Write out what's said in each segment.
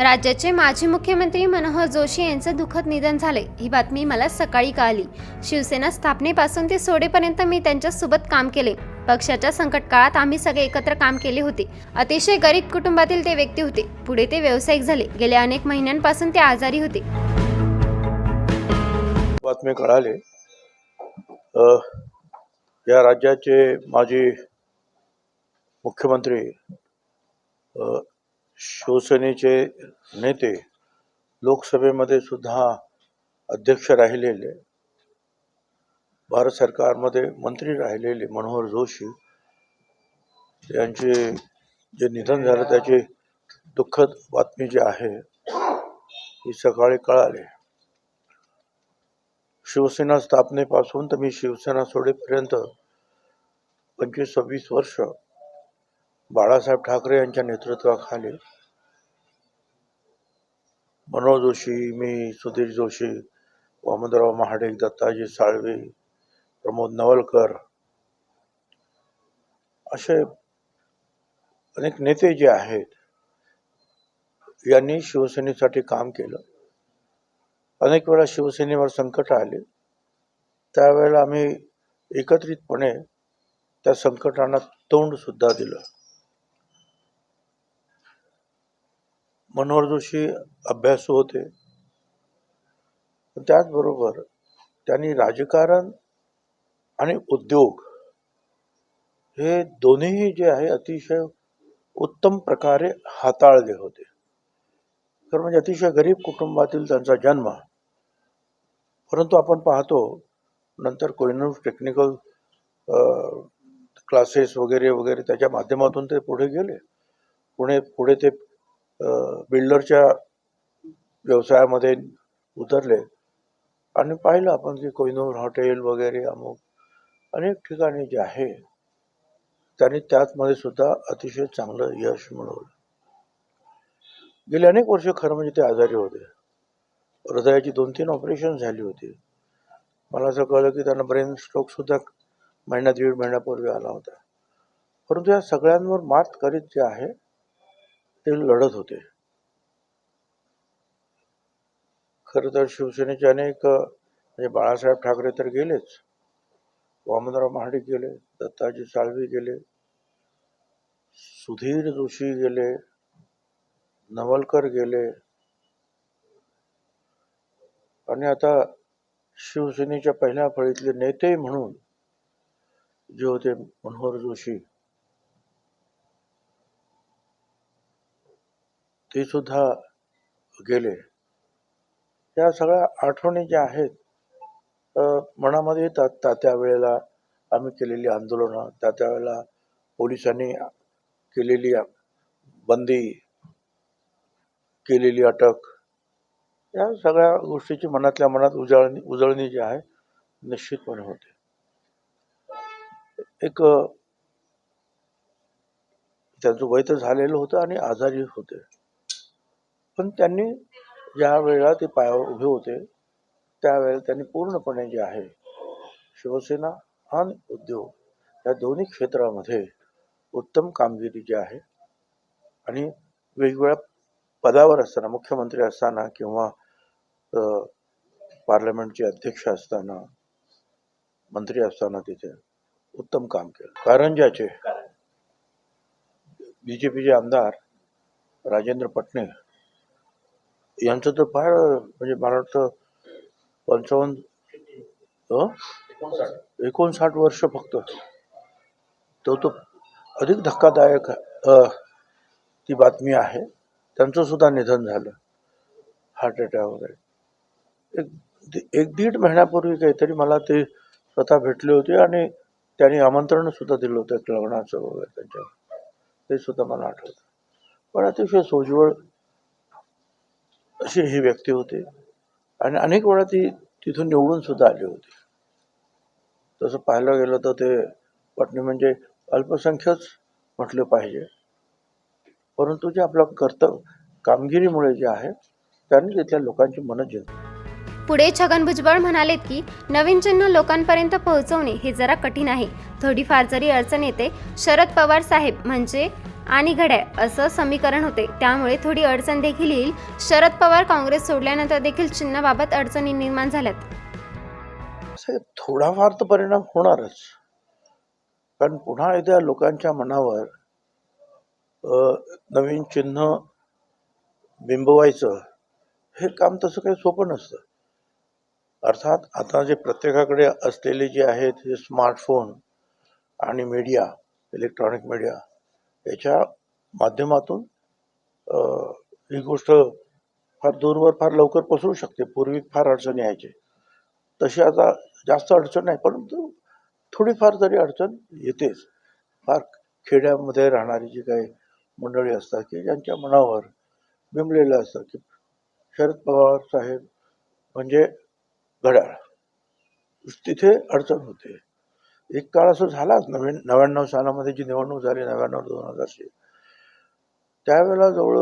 राज्याचे माजी मुख्यमंत्री मनोहर जोशी यांचं दुःखद निधन झाले. ही बातमी मला सकाळी कळाली. शिवसेना स्थापनेपासून ते सोडेपर्यंत मी त्यांच्यासोबत काम केले. पक्षाच्या संकट काळात आम्ही सगळे एकत्र काम केले होते. अतिशय गरीब कुटुंबातील ते व्यक्ती होते. पुढे ते व्यावसायिक झाले. गेल्या अनेक महिन्यांपासून ते आजारी होते. बातमी कळाली. या राज्याचे माजी मुख्यमंत्री शिवसेनेचे नेते लोकसभेमध्ये सुद्धा अध्यक्ष राहिलेले भारत सरकारमध्ये मंत्री राहिलेले मनोहर जोशी यांचे जे निधन झालं त्याची दुःखद बातमी जी आहे ही सकाळी कळाली. शिवसेना स्थापनेपासून तर मी शिवसेना सोडेपर्यंत पंचवीस सव्वीस वर्ष बाळासाहेब ठाकरे यांच्या नेतृत्वाखाली मनोज जोशी मी सुधीर जोशी वामनराव महाडिक दत्ताजी साळवे प्रमोद नवलकर असे अनेक नेते जे आहेत यांनी शिवसेनेसाठी काम केलं. अनेक वेळा शिवसेनेवर संकट आले. त्यावेळेला आम्ही एकत्रितपणे त्या संकटांना तोंड सुद्धा दिलं. मनोहर जोशी अभ्यासू होते. त्याचबरोबर त्यांनी राजकारण आणि उद्योग हे दोन्ही जे आहे अतिशय उत्तम प्रकारे हाताळले होते. तर म्हणजे अतिशय गरीब कुटुंबातील त्यांचा जन्म परंतु आपण पाहतो नंतर कोहिनूर टेक्निकल क्लासेस वगैरे वगैरे त्याच्या माध्यमातून ते पुढे गेले. पुणे पुढे ते बिल्डरच्या व्यवसायामध्ये उतरले आणि पाहिलं आपण की कोहिनूर हॉटेल वगैरे अमुक अनेक ठिकाणी जे आहे त्यांनी त्यातमध्ये सुद्धा अतिशय चांगलं यश मिळवलं. गेली अनेक वर्ष खरं म्हणजे ते आजारी होते. हृदयाची दोन तीन ऑपरेशन झाली होती. मला असं कळलं की त्यांना ब्रेन स्ट्रोक सुद्धा महिना दीड महिन्यापूर्वी आला होता. परंतु या सगळ्यांवर मात करीत जे आहे ते लढत होते. खरं तर शिवसेनेचे अनेक म्हणजे बाळासाहेब ठाकरे तर गेलेच. वामनराव महाडिक गेले दत्ताजी साळवी गेले सुधीर जोशी गेले नवलकर गेले. आणि आता शिवसेनेच्या पहिल्या फळीतले नेते म्हणून जे होते मनोहर जोशी ते सुद्धा गेले. त्या सगळ्या आठवणी ज्या आहेत मनामध्ये येतात. त्या त्या वेळेला आम्ही केलेली आंदोलनं त्या त्यावेळेला पोलिसांनी केलेली बंदी केलेली अटक या सगळ्या गोष्टीची मनातल्या मनात उजळणी उजळणी जी आहे निश्चितपणे होते. एक त्यांचं वय तर झालेलं होतं आणि आजारी होते. पण त्यांनी ज्या वेळेला ते पायावर उभे होते त्यावेळेला त्यांनी पूर्णपणे जे आहे शिवसेना आणि उद्योग या दोन्ही क्षेत्रामध्ये उत्तम कामगिरी जी आहे आणि वेगवेगळ्या पदावर असताना मुख्यमंत्री असताना किंवा पार्लमेंटचे अध्यक्ष असताना मंत्री असताना तिथे उत्तम काम केलं. कारंजाचे बी जे पीचे आमदार राजेंद्र पटणे यांचं तर फार म्हणजे मला वाटतं पंचावन्न एकोणसाठ वर्ष फक्त. तो तो अधिक धक्कादायक ती बातमी आहे. त्यांचं सुद्धा निधन झालं. हार्ट अटॅक वगैरे. एक दि- एक दीड महिन्यापूर्वी काहीतरी मला ते स्वतः भेटले होते आणि त्यांनी आमंत्रण सुद्धा दिलं होतं एक लग्नाचं वगैरे त्यांच्या ते सुद्धा मला आठवतं. पण अतिशय सोज्वळ अशी ही व्यक्ती होते. आणि अनेक वेळा ती तिथून निवडून सुद्धा आली होती. तसं पाहायला गेलं तर ते पटणे म्हणजे अल्पसंख्यच म्हटलं पाहिजे. परंतु जे आपलं कर्तव्य कामगिरीमुळे जे आहे त्यांनी तिथल्या लोकांची मनं जिंकली. पुढे छगन भुजबळ म्हणालेत की नवीन चिन्ह लोकांपर्यंत पोहोचवणे हे जरा कठीण आहे. थोडीफार जरी अडचण येते शरद पवार साहेब म्हणजे आणि घड्याळ असं समीकरण होते. त्यामुळे थोडी अडचण देखील येईल. शरद पवार काँग्रेस सोडल्यानंतर देखील चिन्हाबाबत अडचणी निर्माण झाल्यात. थोडाफार तर परिणाम होणारच. कारण पुन्हा एकदा लोकांच्या मनावर नवीन चिन्ह बिंबवायचं हे काम तसं काही सोपं नसतं. अर्थात आता जे प्रत्येकाकडे असलेले जे आहेत हे स्मार्टफोन आणि मीडिया इलेक्ट्रॉनिक मीडिया याच्या माध्यमातून ही गोष्ट फार दूरवर फार लवकर पसरू शकते. पूर्वी फार अडचणी यायचे. तशी आता जास्त अडचण नाही परंतु थोडीफार जरी अडचण येतेच फार खेड्यामध्ये राहणारी जी काही मंडळी असतात की ज्यांच्या मनावर बिंबलेलं असतं की शरद पवार साहेब म्हणजे घड्याळ. तिथे अडचण होते. एक काळ असं झालाच. नवीन नव्याण्णव सालामध्ये जी निवडणूक झाली नव्याण्णव दोन हजारची त्यावेळेला जवळ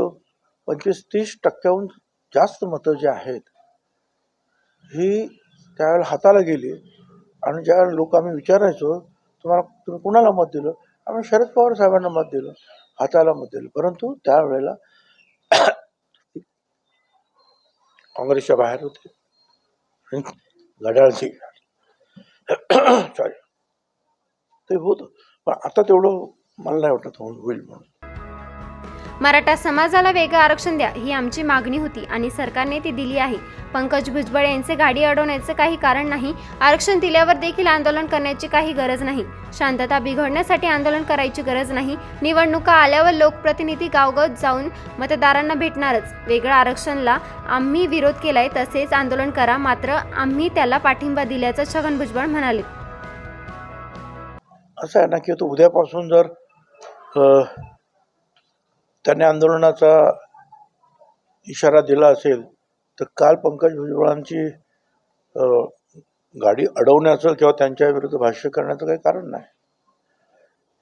पंचवीस तीस टक्क्याहून जास्त मतं जी आहेत ही त्यावेळेला हाताला गेली. आणि ज्या लोक आम्ही विचारायचो तुम्हाला तुम्ही कुणाला मत दिलं? आम्ही शरद पवार साहेबांना मत दिलं हाताला मत दिलं. परंतु त्यावेळेला काँग्रेसच्या बाहेर होते. आणि घड्याळची. सॉरी ते होतं. पण आता तेवढं मला नाही वाटत होईल म्हणून. मराठा समाजाला वेगळं आरक्षण द्या ही आमची मागणी होती आणि सरकारने ती दिली आहे. पंकज भुजबळ यांचे गाडी अडवण्याचे काही कारण नाही आरक्षण दिल्यावर देखील आंदोलन करण्याची काही गरज नाही. शांतता बिघडण्यासाठी आंदोलन करायची गरज नाही. निवडणुका आल्यावर लोकप्रतिनिधी गावगाव जाऊन मतदारांना भेटणारच. वेगळं आरक्षणला आम्ही विरोध केलाय तसेच आंदोलन करा मात्र आम्ही त्याला पाठिंबा दिल्याचं छगन भुजबळ म्हणाले. असं आहे ना की तो उद्यापासून जर त्यांनी आंदोलनाचा इशारा दिला असेल तर काल पंकज भुजबळांची गाडी अडवण्याचं किंवा त्यांच्या विरुद्ध भाष्य करण्याचं काही कारण नाही.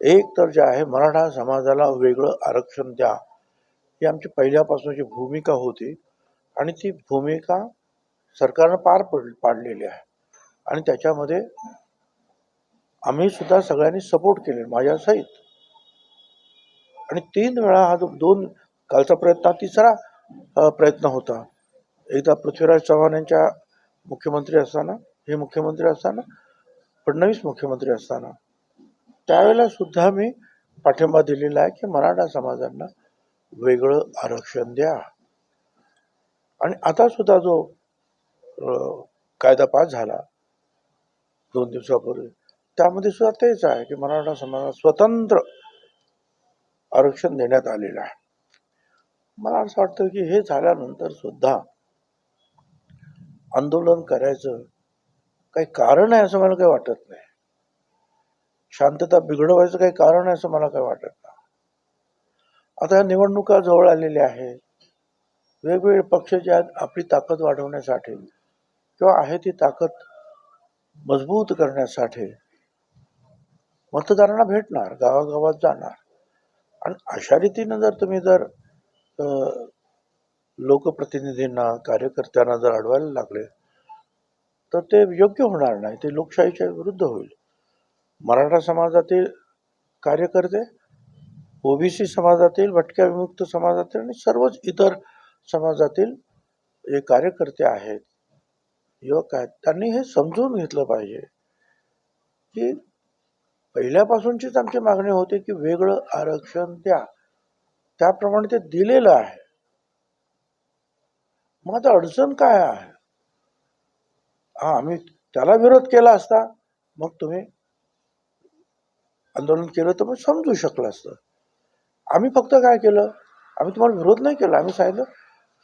एक तर जे आहे मराठा समाजाला वेगळं आरक्षण द्या ही आमची पहिल्यापासूनची भूमिका होती आणि ती भूमिका सरकारनं पार पड पाडलेली आहे. आणि त्याच्यामध्ये आम्ही सुद्धा सगळ्यांनी सपोर्ट केले माझ्या सहित आणि तीन वेळा हा जो दोन कालचा प्रयत्न तिसरा प्रयत्न होता. एकदा पृथ्वीराज चव्हाण यांच्या मुख्यमंत्री असताना हे मुख्यमंत्री असताना फडणवीस मुख्यमंत्री असताना त्यावेळेला सुद्धा मी पाठिंबा दिलेला आहे की मराठा समाजांना वेगळं आरक्षण द्या. आणि आता सुद्धा जो कायदा पास झाला दोन दिवसापूर्वी त्यामध्ये सुद्धा तेच आहे की मराठा समाजाला स्वतंत्र आरक्षण देण्यात आलेलं आहे. मला असं वाटतं की हे झाल्यानंतर सुद्धा आंदोलन करायचं काही कारण आहे असं मला काही वाटत नाही. शांतता बिघडवायचं काही कारण आहे असं मला काही वाटत नाही. आता या निवडणुका जवळ आलेल्या आहेत. वेगवेगळे पक्ष जे आहेत आपली ताकद वाढवण्यासाठी किंवा आहे ती ताकद मजबूत करण्यासाठी मतदारांना भेटणार गावागावात जाणार. आणि अशा रीतीनं जर तुम्ही जर लोकप्रतिनिधींना कार्यकर्त्यांना जर अडवायला लागले तर ते योग्य होणार नाही. ते लोकशाहीच्या विरुद्ध होईल. मराठा समाजातील कार्यकर्ते ओबीसी समाजातील भटक्या विमुक्त समाजातील आणि सर्वच इतर समाजातील जे कार्यकर्ते आहेत युवक आहेत त्यांनी हे समजून घेतलं पाहिजे की पहिल्यापासूनचीच आमची मागणी होती की वेगळं आरक्षण द्या. त्याप्रमाणे ते दिलेलं आहे. मग आता अडचण काय आहे? हा आम्ही त्याला विरोध केला असता मग तुम्ही आंदोलन केलं तर मग समजू शकलं असतं. आम्ही फक्त काय केलं? आम्ही तुम्हाला विरोध नाही केला. आम्ही सांगितलं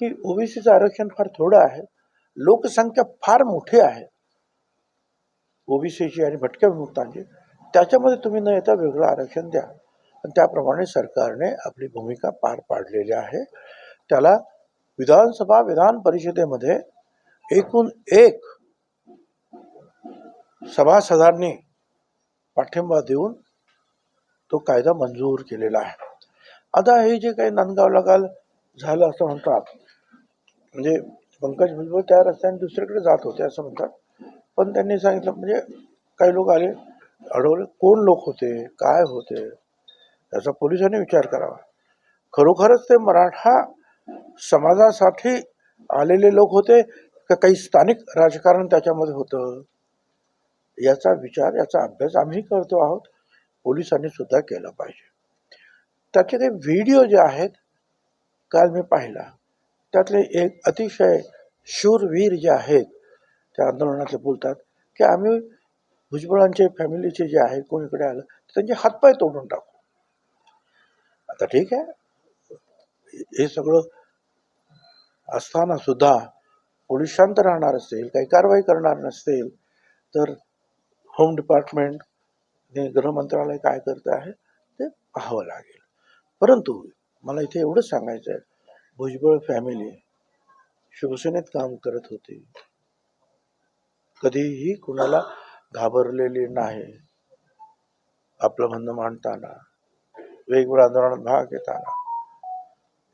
की ओबीसीचं आरक्षण फार थोडं आहे. लोकसंख्या फार मोठी आहे. ओबीसीची आणि भटक्या विमुक्तांची. त्याच्यामध्ये तुम्ही न येता वेगळं आरक्षण द्या. आणि त्याप्रमाणे सरकारने आपली भूमिका पार पाडलेली आहे. त्याला विधानसभा विधान परिषदेमध्ये एकूण एक सभासदांनी पाठिंबा देऊन तो कायदा मंजूर केलेला आहे. आता हे जे काही नांदगावला काल झालं असं म्हणतात म्हणजे पंकज भुजबळ त्या रस्त्याने दुसरीकडे जात होते असं म्हणतात. पण त्यांनी सांगितलं म्हणजे काही लोक आले अडवले. कोण लोक होते? काय होते? याचा पोलिसांनी विचार करावा. खरोखरच ते मराठा समाजासाठी आलेले लोक होते? का काही स्थानिक राजकारण त्याच्यामध्ये होतं? याचा विचार याचा अभ्यास आम्ही करतो आहोत. पोलिसांनी सुद्धा केला पाहिजे. त्याचे काही व्हिडिओ जे आहेत काल मी पाहिला. त्यातले एक अतिशय शूरवीर जे आहेत त्या आंदोलनातले बोलतात की आम्ही भुजबळांचे फॅमिलीचे जे आहेत कोण इकडे आलं तर त्यांचे हातपाय तोडून टाकू. आता ठीक आहे. हे सगळं असताना सुद्धा पोलीस शांत राहणार असेल काही कारवाई करणार नसतील तर होम डिपार्टमेंट आणि गृह मंत्रालय काय करतं आहे ते पाहावं लागेल. परंतु मला इथे एवढंच सांगायचं आहे भुजबळ फॅमिली शिवसेनेत काम करत होती. कधीही कुणाला घाबरलेली नाही. आपलं म्हणणं मांडताना वेगवेगळ्या आंदोलनात भाग घेताना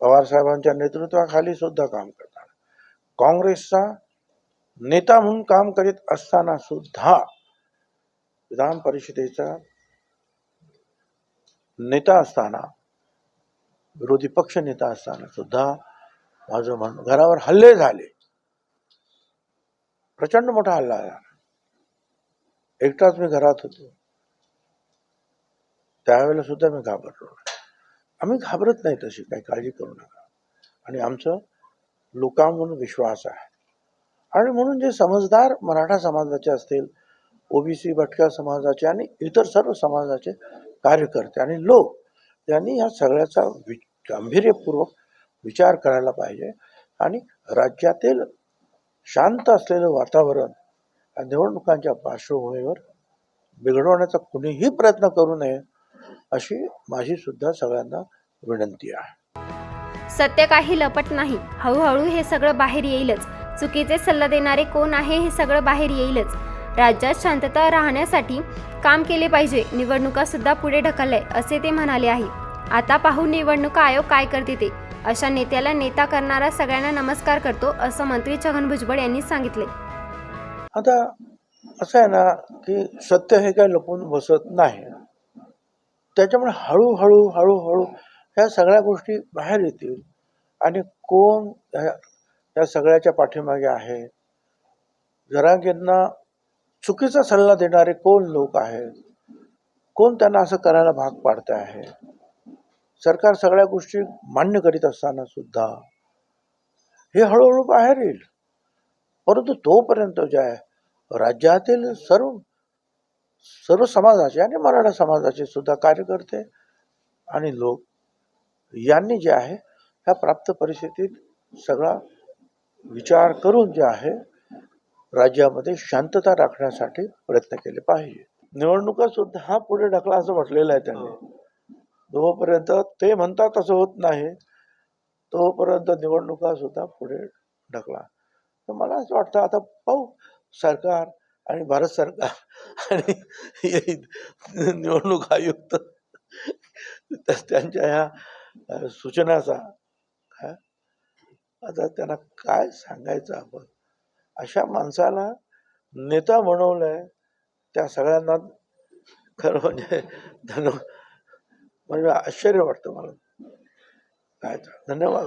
पवार साहेबांच्या नेतृत्वाखाली सुद्धा काम करताना काँग्रेसचा नेता म्हणून काम करीत असताना सुद्धा विधान परिषदेचा नेता असताना विरोधी पक्ष नेता असताना सुद्धा माझं म्हणणं घरावर हल्ले झाले. प्रचंड मोठा हल्ला झाला. एकटाच मी घरात होतो. त्यावेळेला सुद्धा मी घाबरलो आम्ही घाबरत नाही तशी काही काळजी करू नका. आणि आमचं लोकांवर विश्वास आहे. आणि म्हणून जे समजदार मराठा समाजाचे असतील ओबीसी भटक्या समाजाचे आणि इतर सर्व समाजाचे कार्यकर्ते आणि लोक यांनी या सगळ्याचा वि गांभीर्यपूर्वक विचार करायला पाहिजे. आणि राज्यातील शांत असलेलं वातावरण या निवडणुकांच्या पार्श्वभूमीवर बिघडवण्याचा कुणीही प्रयत्न करू नये अशी माझी सुद्धा सगळ्यांना विनंती आहे. सत्य काही लपट नाही. हळूहळू हे सगळं बाहेर येईलच. चुकीचे सल्ला देणारे कोण आहे हे सगळं बाहेर येईलच. राज्यात शांतता राहण्यासाठी काम केले पाहिजे. निवडणुका सुद्धा पुढे ढकललंय असे ते म्हणाले आहे. आता पाहू निवडणूक आयोग काय करते ते. अशा नेत्याला नेता करणारा सगळ्यांना नमस्कार करतो असं मंत्री छगन भुजबळ यांनी सांगितले. आता असं आहे ना की सत्य हे काय लपून बसत नाही. त्याच्यामुळे हळूहळू हळूहळू ह्या सगळ्या गोष्टी बाहेर येतील. आणि कोण ह्या या सगळ्याच्या पाठीमागे आहे? जरांगींना चुकीचा सल्ला देणारे कोण लोक आहेत? कोण त्यांना असं करायला भाग पाडते आहे? सरकार सगळ्या गोष्टी मान्य करीत असताना सुद्धा हे हळूहळू बाहेर येईल. परंतु तोपर्यंत जे आहे राज्यातील सर्व सर्व समाजाचे आणि मराठा समाजाचे सुद्धा कार्यकर्ते आणि लोक यांनी जे आहे ह्या प्राप्त परिस्थितीत सगळा विचार करून जे आहे राज्यामध्ये शांतता राखण्यासाठी प्रयत्न केले पाहिजे. निवडणुका सुद्धा पुढे ढकला असं म्हटलेलं आहे त्यांनी. जोपर्यंत ते म्हणतात तसं होत नाही. तोपर्यंत निवडणुका सुद्धा पुढे ढकला. तर मला असं वाटतं आता पाहू सरकार आणि भारत सरकार आणि निवडणूक आयुक्त. त्यांच्या ह्या सूचनाचा आता त्यांना काय सांगायचं आपण? अशा माणसाला नेता बनवलंय त्या सगळ्यांना खरं म्हणजे धन्य म्हणजे आश्चर्य वाटतं मला. काय धन्यवाद.